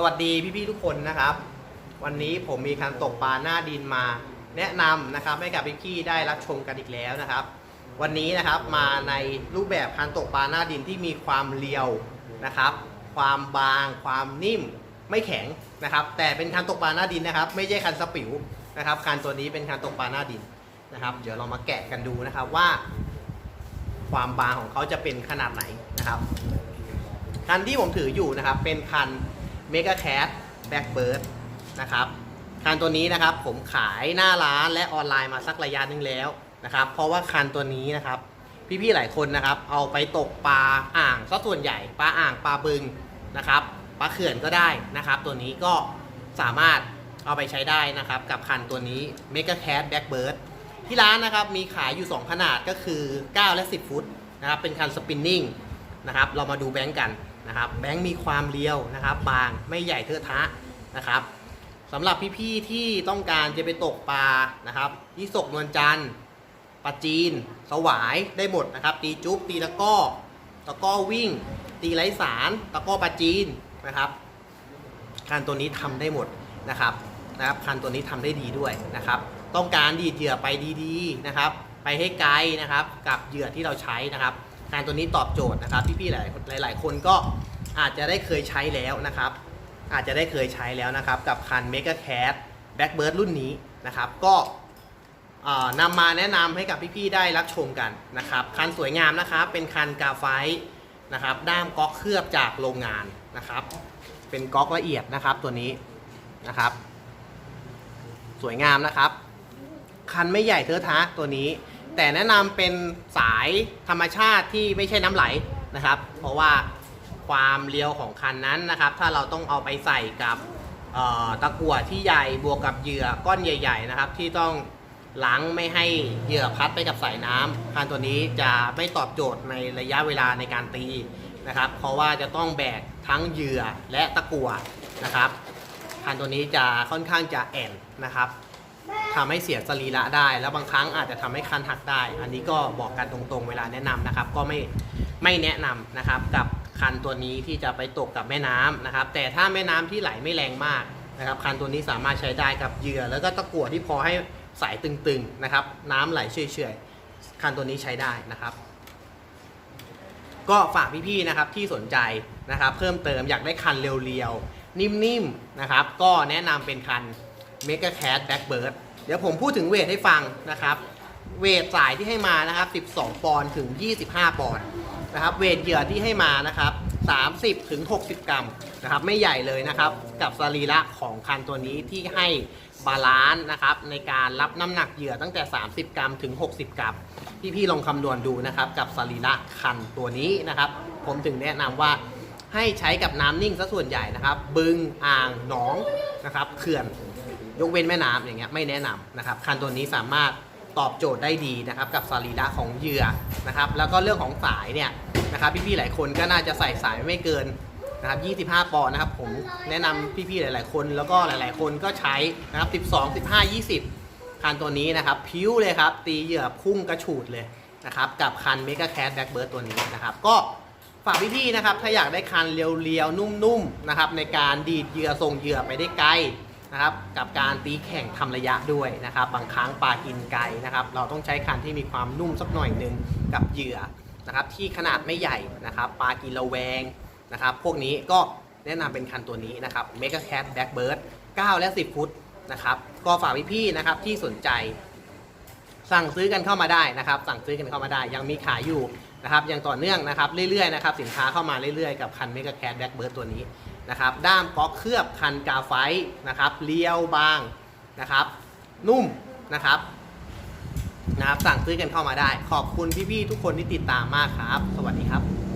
สวัสดีพี่ๆทุกคนนะครับ วันนี้ผมมีการตกปลาหน้าดินมา แนะนำนะครับให้กับพี่ๆได้รับชมกันอีกแล้วนะครับ วันนี้นะครับมาในรูปแบบการตกปลาหน้าดินที่มีความเรียวนะครับ ความบาง ความนิ่มไม่แข็งนะครับ แต่เป็นการตกปลาหน้าดินนะครับ ไม่ใช่คันสปิวนะครับคันตัวนี้เป็นการตกปลาหน้าดินนะครับ เดี๋ยวเรามาแกะกันดูนะครับว่า ความบางของเขาจะเป็นขนาดไหนนะครับคันที่ผมถืออยู่นะครับ เป็นคัน Mega Cat Blackbird นะครับคันตัวนี้นะครับผมขายหน้าร้านและออนไลน์มาสักระยะหนึงแล้วนะครับ เพราะว่าคันตัวนี้นะครับ พี่ๆหลายคนนะครับ เอาไปตกปลาอ่างซะส่วนใหญ่ปลาอ่างปลาบึงนะครับปลาเขื่อนก็ได้นะครับ ตัวนี้ก็สามารถเอาไปใช้ได้นะครับ กับคันตัวนี้ Mega Cat Blackbird ที่ร้านนะครับมีขายอยู่ 2 ขนาดก็คือ 9 และ 10 ฟุตนะครับเป็นคันสปินนิ่งนะครับ เรามาดูแบงก์กัน นะครับแบงก์มีความเรียวนะครับ บางไม่ใหญ่เทอะทะนะครับสำหรับพี่ๆที่ต้องการจะไปตกปลานะครับยี่สกนวลจันทร์ปลาจีน สวายได้หมดนะครับ ตีจุ๊บตีตะก้อตะก้อวิ่ง ตีไร้สารตะก้อปลาจีนนะครับคันตัวนี้ทำได้หมดนะครับนะครับคันตัวนี้ทำได้ดีด้วยนะครับ ต้องการดีดเหยื่อไปดีๆนะครับ ไปให้ไกลนะครับ กับเหยื่อที่เราใช้นะครับ คันตัวนี้ตอบโจทย์นะครับพี่ๆหลายหลายๆคนก็อาจจะได้เคยใช้แล้วนะครับ อาจจะได้เคยใช้แล้วนะครับ กับคัน Mega Cat Blackbird รุ่นนี้นะครับ ก็นำมาแนะนำให้กับพี่ๆได้รับชมกันนะครับ คันสวยงามนะครับ เป็นคันกาไฟนะครับ ด้ามก๊อกเคลือบจากโรงงานนะครับ เป็นก๊อกละเอียดนะครับตัวนี้นะครับ สวยงามนะครับ คันไม่ใหญ่เทอะทะตัวนี้ แต่แนะนำเป็นสายธรรมชาติที่ไม่ใช่น้ำไหลนะครับ เพราะว่าความเรียวของคันนั้นนะครับ ถ้าเราต้องเอาไปใส่กับเอ่อตะกั่วที่ใหญ่บวกกับเหยื่อก้อนใหญ่ ๆ นะครับ ที่ต้องล้างไม่ให้เหยื่อพัดไปกับสายน้ำคันตัวนี้จะไม่ตอบโจทย์ในระยะเวลาในการตีนะครับ เพราะว่าจะต้องแบกทั้งเหยื่อและตะกั่วนะครับ คันตัวนี้จะค่อนข้างจะแอนนะครับ ทำให้เสียสรีระได้ แล้วบางครั้งอาจจะทำให้คันหักได้ อันนี้ก็บอกกันตรงๆ เวลาแนะนำนะครับ ก็ไม่ไม่แนะนำนะครับกับคันตัวนี้ที่จะไปตกกับแม่น้ำนะครับ แต่ถ้าแม่น้ำที่ไหลไม่แรงมากนะครับคันตัวนี้สามารถใช้ได้กับเหยื่อ แล้วก็ตะกั่วที่พอให้สายตึงๆนะครับ น้ำไหลเฉอยๆคันตัวนี้ใช้ได้นะครับ ก็ฝากพี่ๆนะครับที่สนใจนะครับ เพิ่มเติมอยากได้คันเรียวๆนิ่มๆนะครับ ก็แนะนำเป็นคัน Mega Cat Blackbird เดี๋ยวผมพูดถึงเวทให้ฟังนะครับ เวทสายที่ให้มานะครับ 12 ปอนด์ถึง 25 ปอนด์นะครับ เวทเหยื่อที่ให้มานะครับ 30 ถึง 60 กรัมนะครับ ไม่ใหญ่เลยนะครับ กับสรีระของคันตัวนี้ที่ให้บาลานซ์นะครับ ในการรับน้ำหนักเหยื่อตั้งแต่ 30 กรัมถึง 60 กรัมพี่ๆลองคำนวณดูนะครับ กับสรีระคันตัวนี้นะครับ ผมถึงแนะนำว่าให้ใช้กับน้ำนิ่งซะส่วนใหญ่นะครับ บึงอ่างหนองนะครับเขื่อน ยกเว้นแม่น้ำอย่างเงี้ยไม่แนะนำนะครับคันตัวนี้สามารถตอบโจทย์ได้ดีนะครับกับสรีระของเหยื่อนะครับแล้วก็เรื่องของสายเนี่ยนะครับพี่ๆหลายคนก็น่าจะใส่สายไม่เกินนะครับ25 ปอนด์นะครับผมแนะนำพี่ๆหลาย ๆ คน แล้วก็หลาย ๆ คนก็ใช้นะครับ12 15 20 คันตัวนี้นะครับพิ้วเลยครับตีเหยื่อพุ่งกระฉูดเลยนะครับกับคัน Mega Cat Blackbird ตัวนี้นะครับก็ฝากพี่ๆนะครับถ้าอยากได้คันเรียวๆนุ่มๆนะครับในการดีดเหยื่อส่งเหยื่อไปได้ไกล นะครับกับการตีแข่งทำระยะด้วยนะครับ บางครั้งปลากินไกลนะครับ เราต้องใช้คันที่มีความนุ่มสักหน่อยหนึ่งกับเหยื่อนะครับที่ขนาดไม่ใหญ่นะครับปลากินระแวงนะครับ พวกนี้ก็แนะนำเป็นคันตัวนี้นะครับ Mega Cat Blackbird 9 และ 10 ฟุตนะครับ ก็ฝากพี่ๆนะครับที่สนใจ สั่งซื้อกันเข้ามาได้นะครับ สั่งซื้อกันเข้ามาได้ ยังมีขายอยู่นะครับยังต่อเนื่องนะครับเรื่อยๆนะครับสินค้าเข้ามาเรื่อยๆกับคัน Mega Cat Blackbird ตัวนี้ นะครับ ด้ามก๊อกเคลือบคันกาไฟนะครับ เรียวบางนะครับ นุ่มนะครับนะครับ สั่งซื้อกันเข้ามาได้ ขอบคุณพี่ๆทุกคนที่ติดตามมากครับ สวัสดีครับ